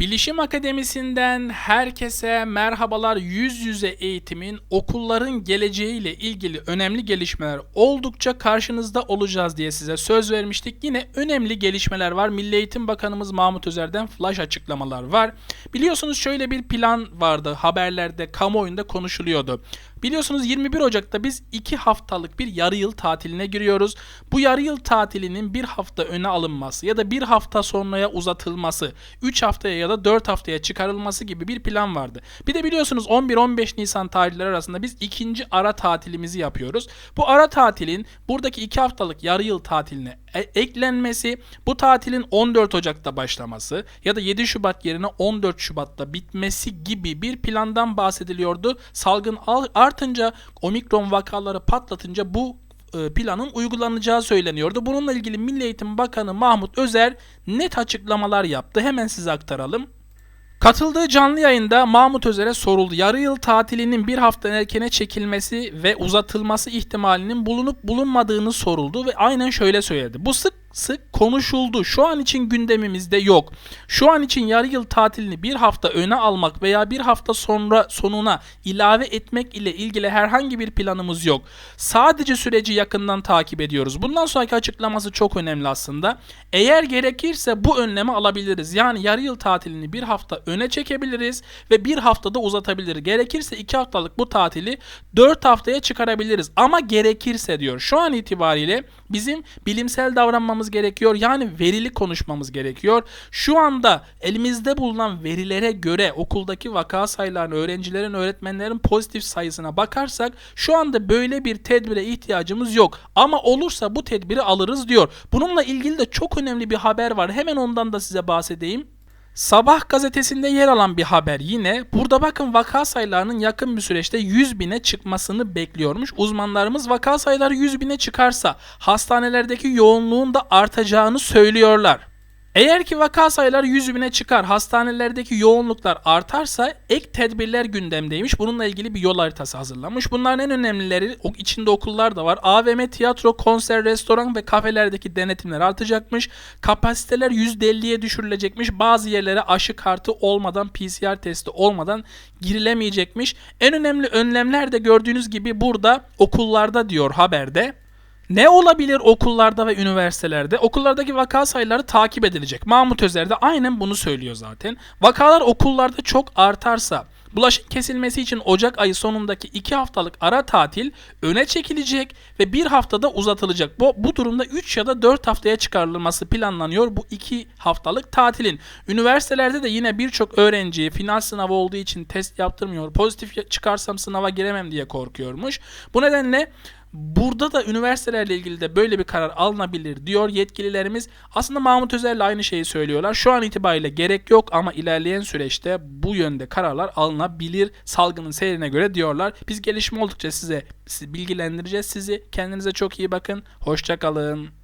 Bilişim Akademisi'nden herkese merhabalar. Yüz yüze eğitimin okulların geleceğiyle ilgili önemli gelişmeler oldukça karşınızda olacağız diye size söz vermiştik. Yine önemli gelişmeler var. Milli Eğitim Bakanımız Mahmut Özer'den flash açıklamalar var. Biliyorsunuz şöyle bir plan vardı. Haberlerde, kamuoyunda konuşuluyordu. Biliyorsunuz 21 Ocak'ta biz 2 haftalık bir yarı yıl tatiline giriyoruz. Bu yarı yıl tatilinin bir hafta öne alınması ya da bir hafta sonraya uzatılması, 3 haftaya ya da 4 haftaya çıkarılması gibi bir plan vardı. Bir de biliyorsunuz 11-15 Nisan tarihleri arasında biz ikinci ara tatilimizi yapıyoruz. Bu ara tatilin buradaki 2 haftalık yarı yıl tatiline e- eklenmesi, bu tatilin 14 Ocak'ta başlaması ya da 7 Şubat yerine 14 Şubat'ta bitmesi gibi bir plandan bahsediliyordu. Salgın al- artınca, omikron vakaları patlatınca bu planın uygulanacağı söyleniyordu. Bununla ilgili Milli Eğitim Bakanı Mahmut Özer net açıklamalar yaptı. Hemen size aktaralım. Katıldığı canlı yayında Mahmut Özer'e soruldu. Yarı yıl tatilinin bir hafta erkene çekilmesi ve uzatılması ihtimalinin bulunup bulunmadığını soruldu ve aynen şöyle söyledi. Bu sık sık konuşuldu. Şu an için gündemimizde yok. Şu an için yarı yıl tatilini bir hafta öne almak veya bir hafta sonra sonuna ilave etmek ile ilgili herhangi bir planımız yok. Sadece süreci yakından takip ediyoruz. Bundan sonraki açıklaması çok önemli aslında. Eğer gerekirse bu önlemi alabiliriz. Yani yarı yıl tatilini bir hafta öne çekebiliriz ve bir haftada uzatabiliriz. Gerekirse iki haftalık bu tatili dört haftaya çıkarabiliriz. Ama gerekirse diyor. Şu an itibariyle bizim bilimsel davranmamız gerekiyor. Yani verili konuşmamız gerekiyor. Şu anda elimizde bulunan verilere göre okuldaki vaka sayılarını, öğrencilerin, öğretmenlerin pozitif sayısına bakarsak şu anda böyle bir tedbire ihtiyacımız yok. Ama olursa bu tedbiri alırız diyor. Bununla ilgili de çok önemli bir haber var. Hemen ondan da size bahsedeyim. Sabah gazetesinde yer alan bir haber yine. Burada bakın vaka sayılarının yakın bir süreçte 100 bine çıkmasını bekliyormuş. Uzmanlarımız vaka sayıları 100 bine çıkarsa hastanelerdeki yoğunluğun da artacağını söylüyorlar. Eğer ki vaka sayıları 100 bine çıkar, hastanelerdeki yoğunluklar artarsa ek tedbirler gündemdeymiş. Bununla ilgili bir yol haritası hazırlanmış. Bunların en önemlileri içinde okullar da var. AVM, tiyatro, konser, restoran ve kafelerdeki denetimler artacakmış. Kapasiteler %50'ye düşürülecekmiş. Bazı yerlere aşı kartı olmadan, PCR testi olmadan girilemeyecekmiş. En önemli önlemler de gördüğünüz gibi burada okullarda diyor haberde. Ne olabilir okullarda ve üniversitelerde? Okullardaki vaka sayıları takip edilecek. Mahmut Özer de aynen bunu söylüyor zaten. Vakalar okullarda çok artarsa bulaşın kesilmesi için Ocak ayı sonundaki 2 haftalık ara tatil öne çekilecek ve bir haftada uzatılacak. Bu, bu durumda 3 ya da 4 haftaya çıkarılması planlanıyor bu 2 haftalık tatilin. Üniversitelerde de yine birçok öğrenci final sınavı olduğu için test yaptırmıyor. Pozitif çıkarsam sınava giremem diye korkuyormuş. Bu nedenle Burada da üniversitelerle ilgili de böyle bir karar alınabilir diyor yetkililerimiz. Aslında Mahmut Özer'le aynı şeyi söylüyorlar. Şu an itibariyle gerek yok ama ilerleyen süreçte bu yönde kararlar alınabilir salgının seyrine göre diyorlar. Biz gelişme oldukça size bilgilendireceğiz sizi. Kendinize çok iyi bakın. Hoşçakalın.